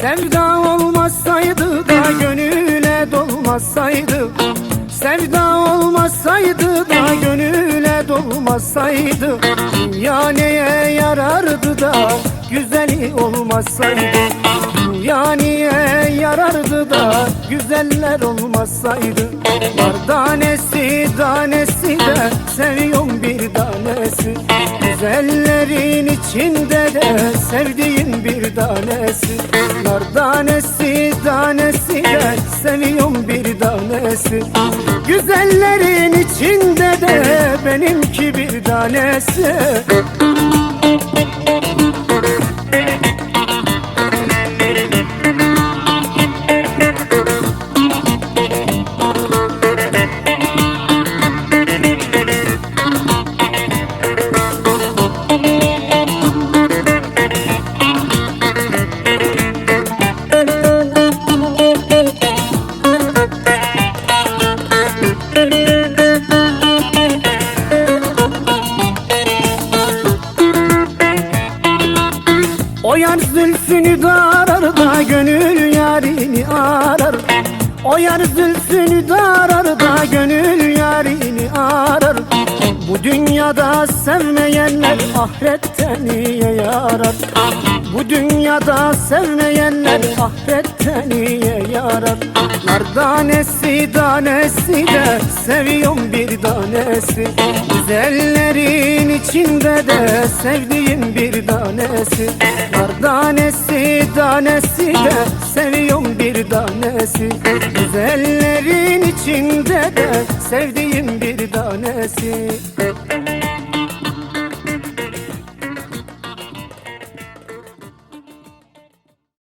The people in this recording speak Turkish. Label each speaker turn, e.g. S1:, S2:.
S1: Sevda olmasaydı da gönüle dolmasaydı. Sevda olmasaydı da gönüle dolmasaydı. Dünya neye yarardı da güzeli olmasaydı yarardı da güzeller olmasaydı. Var tanesi tanesi de seviyorum bir tanesi. Güzellerin içinde de sevdiğim bir tanesi. Nar tanesi tanesi de seviyorum bir tanesi. Güzellerin içinde de benimki bir tanesi O yar zülfünü darar da gönül yarini arar O yar zülfünü darar da gönül yarini arar. Bu dünyada sevmeyenler ahirette niye yarar. Bu dünyada sevmeyenler ahirette niye yarar. Nar tanesi tanesi de seviyorum bir tanesi. Güzellerin içinde de sevdiğim bir tanesi. Nar tanesi tanesi de içinde de sevdiğim bir tanesi